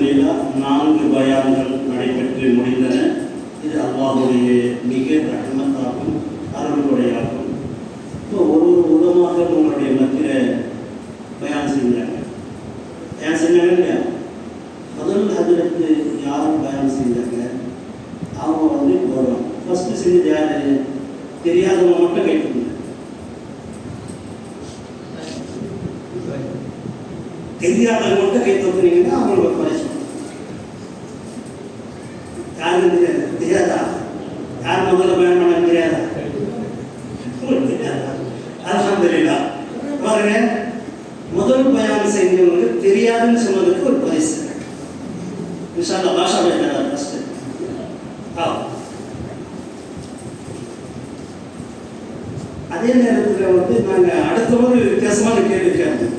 அலமதுல்லா நான்கு பயான்கள் நடைபெற்று முடிந்தன. இது அல்லாஹுடைய மிக ரஹமத்தாகும் அருள்கொடையாகும் இப்போ ஒரு ஒரு உதமாக உங்களுடைய மத்தியில் பயான் செஞ்சாங்க பயான் செஞ்சாங்க இல்லையா? முதல் அதிலிருந்து யாரும் பயான் செஞ்சாங்க அவங்க வந்து போகிறோம் ஃபஸ்ட்டு செஞ்சது யார்? தெரியாதவங்க மட்டும் கேட்டுருங்க தெரியாதவங்க மட்டும் கை தூக்குனீங்கன்னா அவங்களுக்கு பரிசு. பாருங்க. முதல் பயணம் செஞ்சவங்களுக்கு தெரியாதுன்னு சொன்னதுக்கு ஒரு பரிசு விஷால பாஷா பேசுறாரு ஃபர்ஸ்ட் ஆ. அதே நேரத்தில் வந்து நாங்கள் அடுத்த ஒரு வித்தியாசமான கேள்வி கேட்போம்.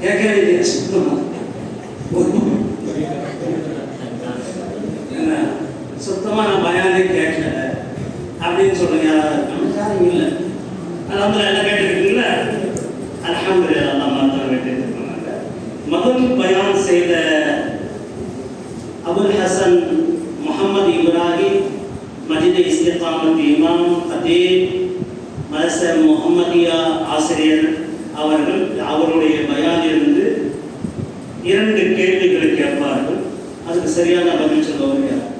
É que é assim? Tudo சரியான பதில் சொல்லுவாங்க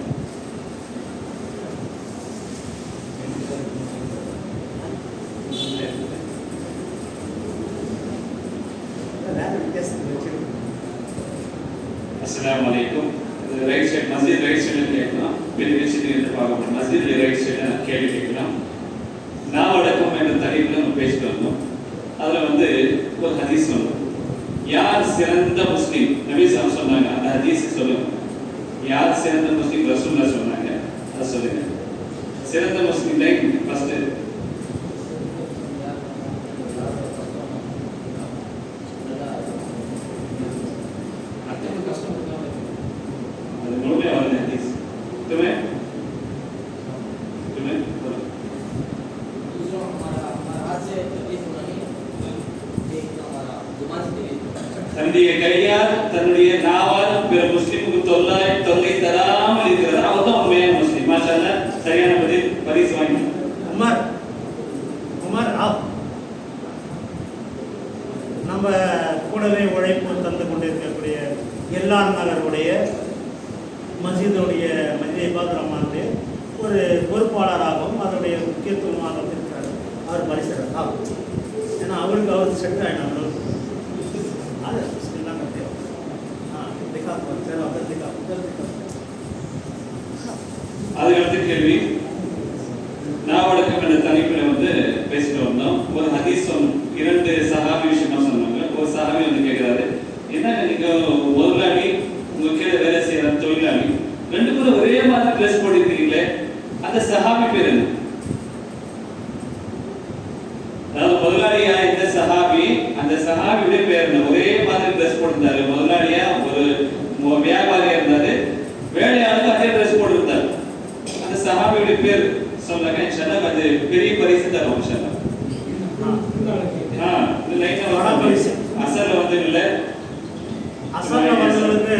தன்னுடைய கையால் தன்னுடைய நாவால் பிற முஸ்லிமுக்கு தொல்லாய் தொல்லை தரா அதுக்கடுத்த கேள்வி. நான் வழக்கம் என்ற தலைப்பில் வந்து பேசிட்டு வந்தோம். ஒரு ஹதீஸ் பரிசு. அசல்ல வந்து இல்ல? அசல்ல வந்தவங்களுக்கு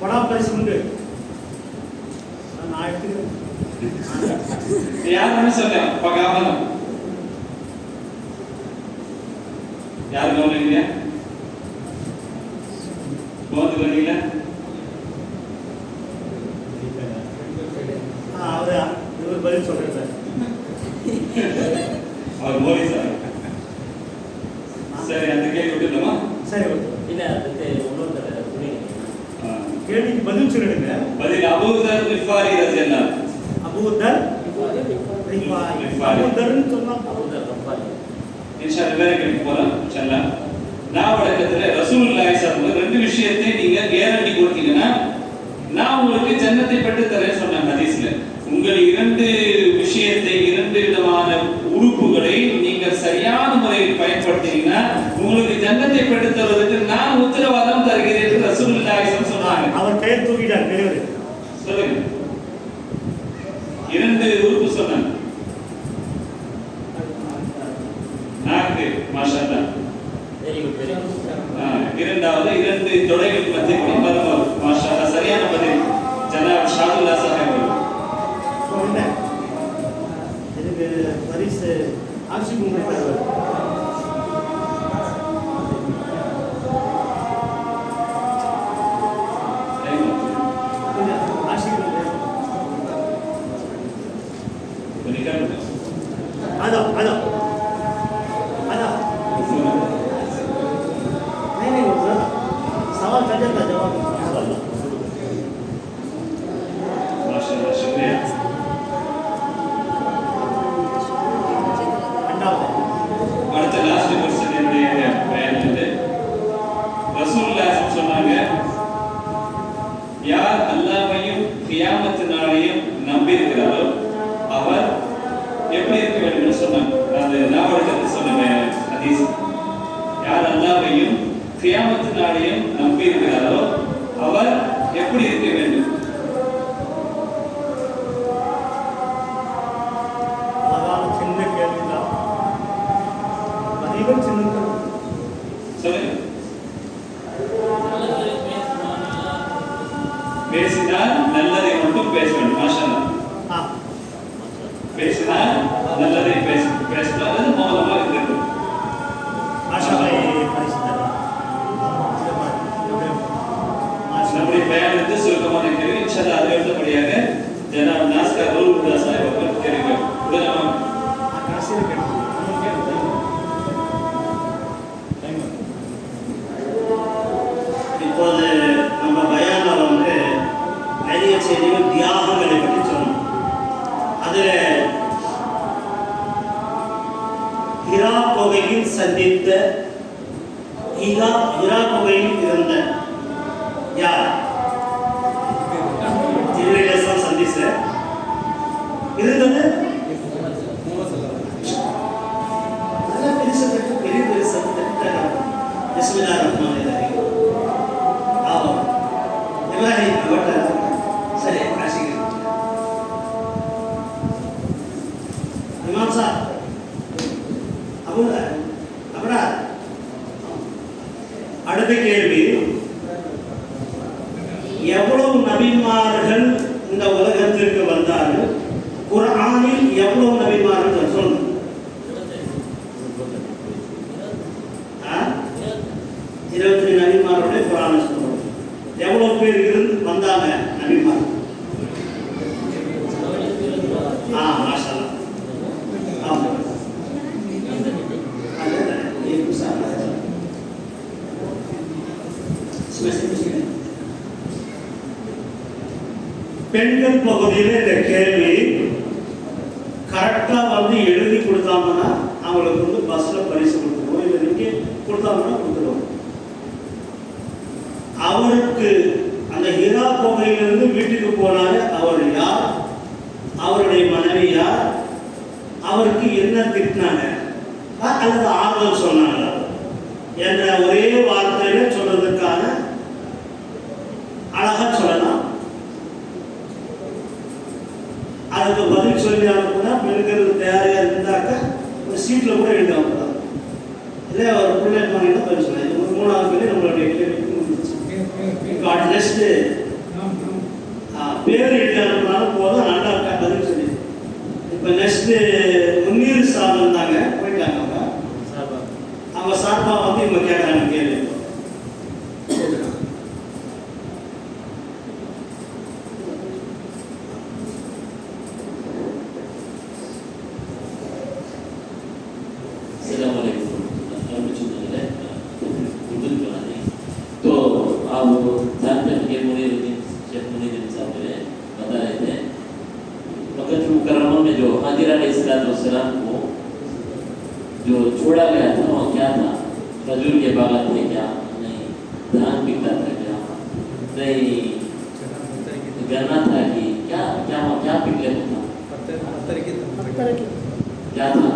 படா பரிசு உண்டு. நான் எடுத்துக்கிறேன். யாருன்னு சொல்ல பக்காமலாம் சொன்னா இன்ஷா போலாம் இன்ஷா நான் வழக்கத்துல ரசூலுல்லாஹி ஸல்லல்லாஹு ரெண்டு விஷயத்தை நீங்க கேரண்டி கொடுத்தீங்கன்னா நான் உங்களுக்கு ஜன்னத்தை பெற்று தரேன் சொன்னாங்க ஹதீஸ்ல. உங்கள் இரண்டு விஷயத்தை இரண்டு விதமான உறுப்புகளை நீங்கள் சரியான முறையில் பயன்படுத்தினீங்கன்னா உங்களுக்கு ஜன்னத்தை பெற்று தருவதற்கு நான் உத்தரவாதம் தருகிறேன் என்று ரசூலுல்லாஹி ஸல்லல்லாஹு சொன்னாங்க. அவர் கையை தூக்கிட்டார் பெரியவர் சொல்லுங்க. Obrigado. கியாமத்து நாளையும் நம்பி இருக்கிறாரோ அவர் எப்படி இருக்க வேண்டும் சொன்னாங்க அந்த ஞாபகத்தை சொன்ன அதீஸ் யார் அல்லாவையும் கியாமத்து நாளையும் நம்பி இருக்கிறாரோ அவர் எப்படி இருக்க வேண்டும்? சின்ன கேள்விதான். பதிலும் சின்ன நம்முடைய பயணத்து சுருக்கமான கேள்வி இன்ஷால்லா அது எழுதபடியாக ஜனாப் நாஸ்கர் ரூல் சாஹிப் ಬಿಸ್ಮಿಲ್ಲಾ ರಹಮಾನ್ ಇದ್ದಾರೆ ಇಬ್ರಾಹಿಂ பெண்கள் பகுதியில் இந்த கேள்வி கரெக்டாக வந்து எழுதி கொடுத்தாங்கன்னா அவங்களுக்கு வந்து பஸ்ஸில் பரிசு கொடுத்துருவோம். இல்லை நீங்கள் கொடுத்தாங்கன்னா கொடுத்துருவோம். அவருக்கு அந்த ஹிரா குகையிலிருந்து வீட்டுக்கு போனாரு. அவர் யார்? அவருடைய மனைவி யார்? அவருக்கு என்ன திட்டினாங்க? அல்லது ஆறுதல் சொன்னாங்களா? என்ற ஒரே வார்த்தையில சொல்றதுக்கான அழகா சொல்லலாம் அதுக்கு பதில் சொல்லி இருக்கிறது தயாராக இருந்தாக்க ஒரு சீட்டில் கூட எழுதி அனுப்பலாம் இல்லை அவர் பிள்ளைங்க வாங்கிட்டு பதில் சொன்னாங்க ஒரு மூணாவது பேர் நம்மளுடைய கேள்விக்கு நெக்ஸ்ட்டு பேர் எழுதி அனுப்பினாலும் போதும் நல்லா இருக்கா பதில் சொல்லி இப்போ நெக்ஸ்ட்டு முன்னீர் சார் இருந்தாங்க मक्का मुकर्रमा में जो हाजिर अलैहिस्सलाम को जो छोड़ा गया था वो क्या था? खजूर के बागात थे क्या? नहीं। धान बिकता था क्या? नहीं। गन्ना था कि क्या क्या क्या पिक लेता था? क्या था?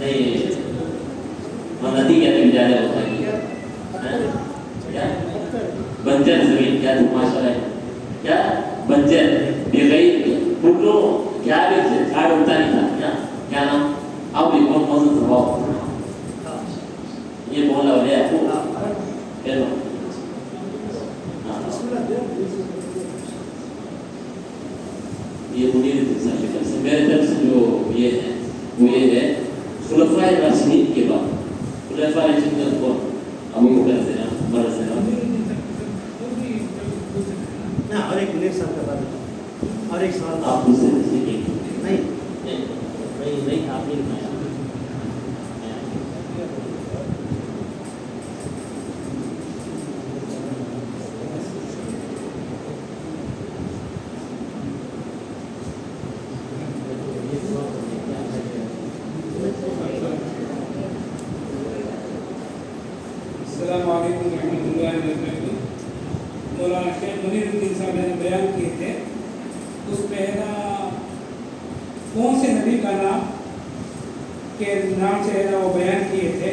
नहीं। वो नदी के अंदर जाने होता है। क्या? बंजर ज़मीन, क्या था? क्या बंजर ये गई फूटो क्या थे, झाड़ उगता नहीं था क्या क्या नाम अब भी कौन कौन सा स्वभाव ये बोल बोला वाले आपको हेलो हाँ ये मुनीर से मेरे तरफ़ से जो ये है वो ये है खुलफा राशिदीन के बाद खुलफा राशिदीन कौन अबू बकर से ना उमर से ना ना और एक मुनीर साहब का बात और एक सवाल था आप दूसरे से एक नहीं नहीं नहीं नहीं आपने बनाया अस्सलाम वालेकुम रहमतुल्लाहि व बरकातुहू मौलाना शेख मुनीरुद्दीन साहब ने बयान किए थे उस पहला कौन से नबी का नाम के नाम से है ना वो बयान किए थे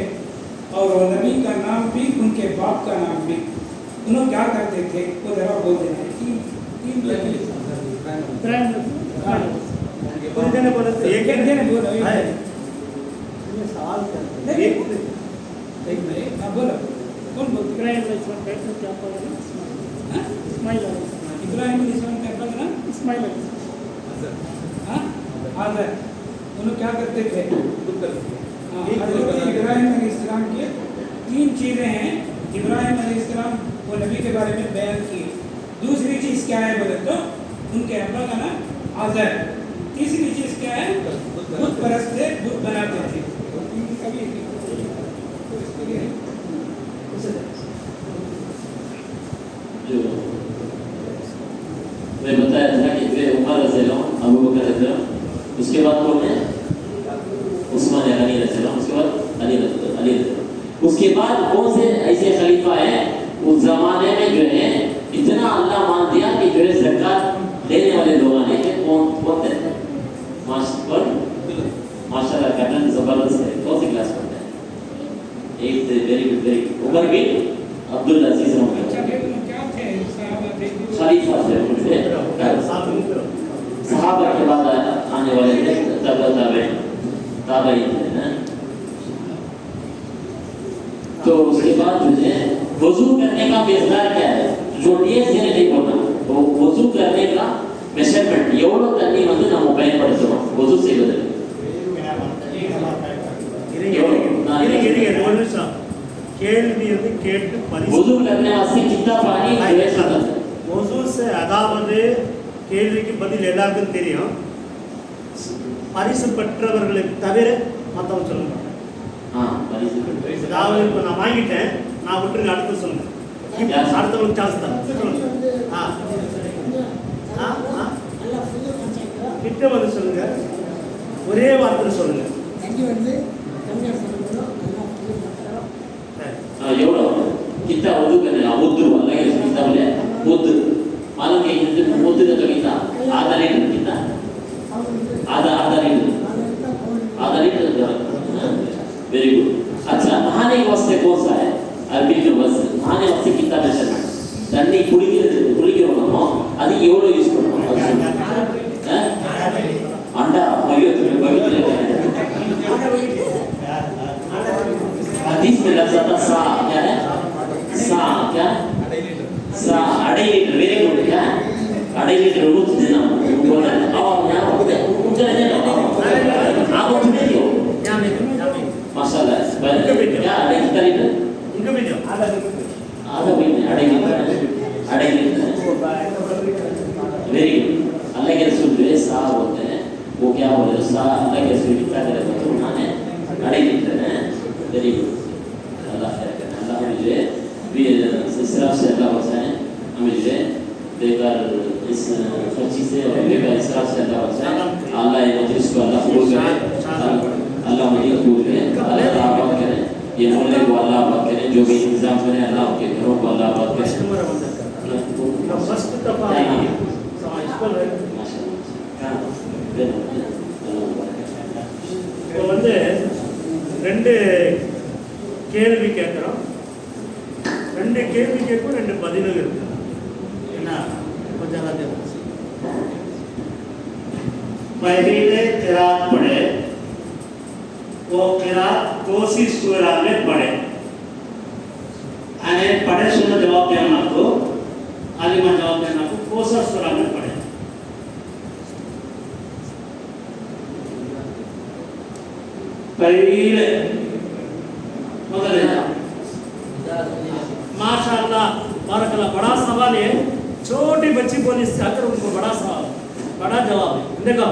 और वो नबी का नाम भी उनके बाप का नाम भी उन्होंने क्या करते थे वो जरा बोल देना तीन तीन हाँ। एक एक देने बोलो, एक है। सवाल एक हाँ बोलो। अलैहिस्सलाम का इतना क्या पड़ा हाँ? इस्माइल अलैहिस्सलाम का अपना नाम इस्माइल हाँ आदर उन्होंने क्या करते थे हाँ, इब्राहिम इस्लाम के तीन चीज़ें हैं इब्राहिम इस्लाम वो नबी के बारे में बयान की दूसरी चीज़ क्या है बोले तो उनके अब्बा का नाम आजर तीसरी चीज़ क्या है बुत परस्त थे बुत बनाते थे कभी जो मैं बताया था कि वे उमर रज़ी अबू बकर रज़ी उसके बाद कौन है उस्मान गनी रज़ी उसके बाद अली अली। उसके बाद कौन से ऐसे खलीफा है उस जमाने में जो है इतना अल्लाह मान दिया कि जो है ज़कात देने वाले लोग आने के कौन कौन माश- कौन माशाल्लाह कर्नल ज़बरदस्त है कौन सी क्लास पढ़ते हैं एक थे very good very good Umar bin Abdul Aziz रहमतुल्लाह खलीफा थे தெரியும். பரிசு பெற்றவர்களை தவிர மற்றவங்க சொல்லுங்க அதாவது இப்போ நான் வாங்கிட்டேன் நான் விட்டுருங்க அடுத்து சொல்லுங்க அடுத்தவங்களுக்கு சான்ஸ் தான் சொல்லுங்க. ஆ ஆ. கிட்ட வந்து சொல்லுங்க. ஒரே வார்த்தை சொல்லுங்க. எவ்வளோ கிட்ட ಓದುತ್ತಾನೆ ಓದಿರುವ ಅಲ್ಲಗೆ ಸಿಗ್ತಾವಲೆ ಓದು ಮಾಲಕ್ಕೆ ಹಿಂದೆ ಓದಿದ தானே வாசனை கோர்ஸ் அப்படின்ற வசதி தானே வாசனை கீதா தன்னை குளிக்கிறது குளிக்கிறோம் அது எவ்வளோ யூஸ் बेकार इस खर्ची से और बेकार इसराफ से अल्लाह बचाए अल्लाह ये मजलिस को अल्लाह कबूल करे अल्लाह मुझे कबूल करे अल्लाह आबाद करे ये मोहल्ले को अल्लाह आबाद करे जो भी इंतजाम करे अल्लाह उनके घरों को अल्लाह आबाद करे कस्टमर बंदा फर्स्ट दफा ஸ்கூல் இப்போ வந்து ரெண்டு கேள்வி கேட்குறோம் ரெண்டு கேள்வி கேட்கும் ரெண்டு பதிலும் இருக்கு पहले किरात पढ़े वो किरात कोसी सूरा में पढ़े अने पढ़े सुनो जवाब देना आपको आलिमा जवाब देना आपको, कोसा सूरा में पढ़े पहले मगर माशाल्लाह, बारकल्ला, बड़ा सवाल है छोटी बच्ची बोली से आकर उनको बड़ा सवाल, बड़ा जवाब है। देखो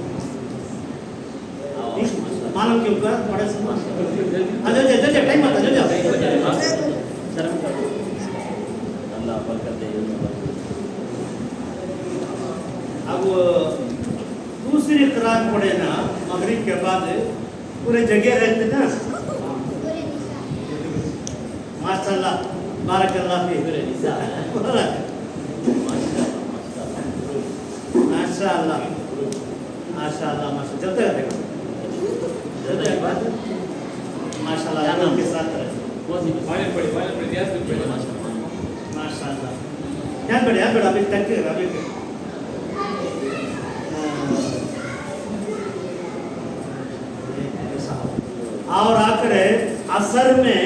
मानव के ऊपर बड़े सम्मान अजय जय जय टाइम मत अजय जय शर्म करो अल्लाह बरकत दे अब, दूसरी करार पड़े ना मगरिब के बाद पूरे जगह रहते ना। माशाल्लाह, बारक अल्लाह फ़ी। पूरे निशा माशाल्लाह। माशाल्लाह माशाल्लाह माशाल्लाह। चलते रहते माशाल्लाह अल्लाह के साथ रहे कौन फाइनल पढ़ी फाइनल पढ़ी दिया फिर पढ़ी माशाल्लाह ध्यान बढ़िया बेटा अभी तक अभी और आकर असर में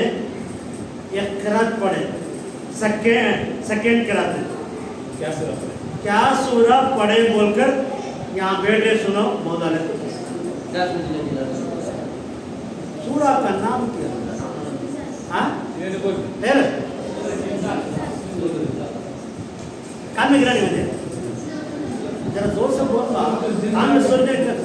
एक करात पढ़े सेकेंड सेकेंड करात क्या सर क्या सूरा पढ़े बोलकर यहाँ बैठे सुनो मौलाना सूरा का नाम क्या हाँ ये देखो है कान में गिरा नहीं मुझे जरा जोर से बोल रहा कान में सुन नहीं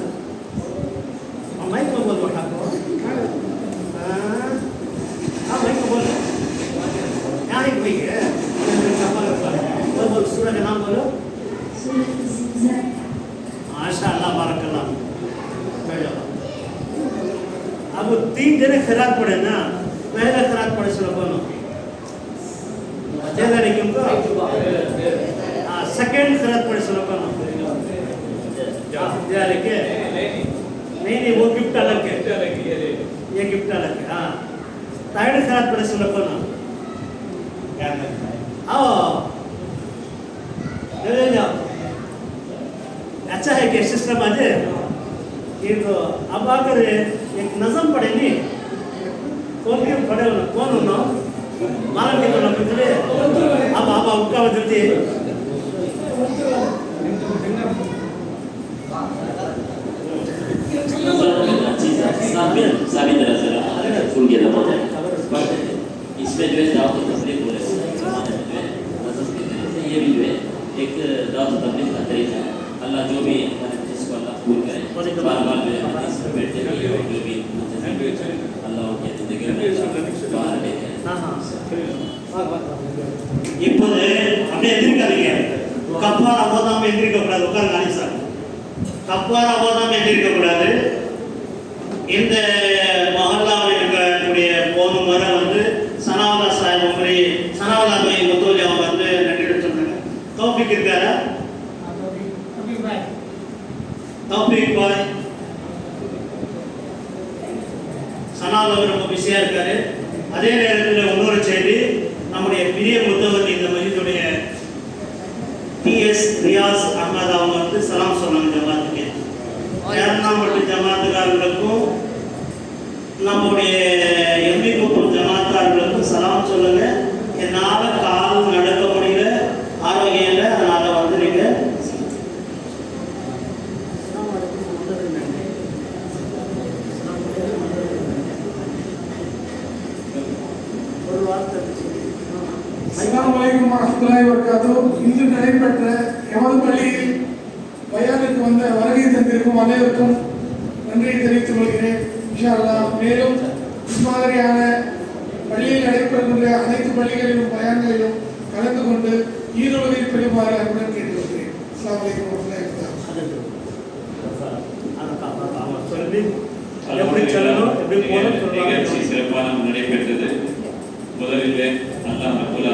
अब आकर एक नजम पढ़े नहीं कौन के पढ़े हो? कौन हो ना? मालूम के तो ना पिछले अब अब उनका बदलते साबित साबित जरा जरा। फुल के इसमें जो है दावत तबलीग हो ये भी जो है, एक दावत तबलीग का तरीका है। अल्लाह जो भी हमारे இப்போது அப்படியே எந்திரிக்காதீங்க கப்பாரா ஓதாம எந்திரிக்க கூடாது உட்கார காலி சார் கப்பாரா ஓதாம எந்திரிக்க கூடாது இந்த அதே நேரத்தில் இன்னொரு செய்தி நம்முடைய பெரிய முத்தவர் இந்த மஜிதுடைய டிஎஸ் ரியாஸ் அஹமத் அவங்க வந்து சலாம் சொன்னாங்க ஜமாத்துக்கு. ஏர்னாமட்டு ஜமாத்துக்காரர்களுக்கும் நம்முடைய எம்பி குப்பம் ஜமாத்தார்களுக்கும் சலாம் சொல்லுங்க என்னால் கால் நடக்க முடியல ஆரோக்கியம் இல்லை அதனால் வந்து நீங்கள் ஒரு வார்த்தை அஸ்ஸலாமு அலைக்கும் இன்று நடைபெற்ற எமது பள்ளியில் பயானுக்கு வந்த வருகை தந்திருக்கும் அனைவருக்கும் நன்றியை தெரிவித்துக் கொள்கிறேன். மேலும் இம்மாதிரியான பள்ளியில் நடைபெறுகின்ற அனைத்து பள்ளிகளிலும் பயான்களிலும் கலந்து கொண்டு ஈரோதில் பெறுமாறு அன்புடன் கேட்டுக்கொள்கிறேன். எப்படி எப்படி போகணும் நிகழ்ச்சி நடைபெற்றது முதலில் அல்லாஹ் ரபுல்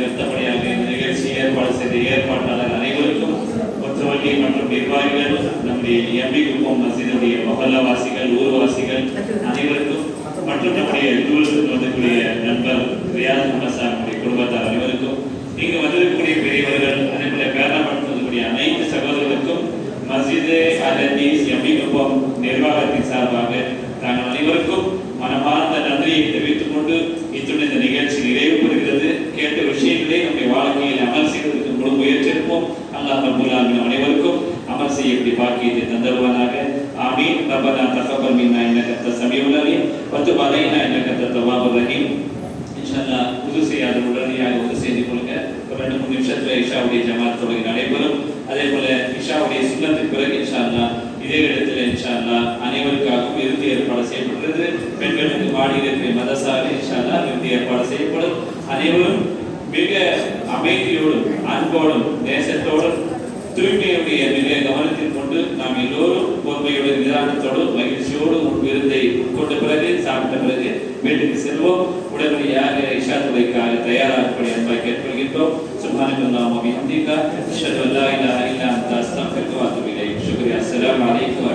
அதற்கு அடுத்தபடியாக இந்த நிகழ்ச்சி ஏற்பாடு செய்த ஏற்பாட்டாளர் அனைவருக்கும் ஒத்துவள்ளி மற்றும் நிர்வாகிகள் நம்முடைய எம்பி குப்பம் மசிதனுடைய மொஹல்லாவாசிகள் ஊர்வாசிகள் அனைவருக்கும் மற்றும் நம்முடைய தூரத்துக்கு வந்தக்கூடிய நண்பர் அல்லாஹ் ரஹீம் இன்ஷால்லா புது செய்யாத உடனடியாக ஒரு செய்து கொடுங்க. ஒரு ரெண்டு மூணு நிமிஷத்துல இஷாவுடைய ஜமாத் தொழுகை நடைபெறும். அதே போல இஷாவுடைய சுண்ணத்துக்கு பிறகு இன்ஷால்லா இதே இடத்துல இன்ஷால்லா அனைவருக்காகவும் இறுதி ஏற்பாடு செய்யப்படுகிறது. பெண்களுக்கு மாடியில் இருக்கிற இன்ஷால்லா இறுதி ஏற்பாடு செய்யப்படும். அனைவரும் மிக அமைதியோடும் அன்போடும் நேசத்தோடும் தூய்மையுடைய மிக கவனத்தில் கொண்டு நாம் எல்லோரும் பொறுமையோடு நிதானத்தோடும் மகிழ்ச்சியோடும் விருந்தை உட்கொண்ட பிறகு சாப்பிட்ட பிறகு வீட்டுக்கு செல்வோம். உடனடியாக இஷா துறைக்காக தயாராகக்கூடிய அன்பாய் கேட்டுக்கொள்கின்றோம். சுப்ஹானக அல்லாஹும்ம வபிஹம்திக அஷ்ஹது அல்லா இலாஹா இல்லா அன்த. அஸ்தக்ஃபிருக வ அத்தூபு இலைக். ஷுக்ரியா. அஸ்ஸலாமு அலைக்கும்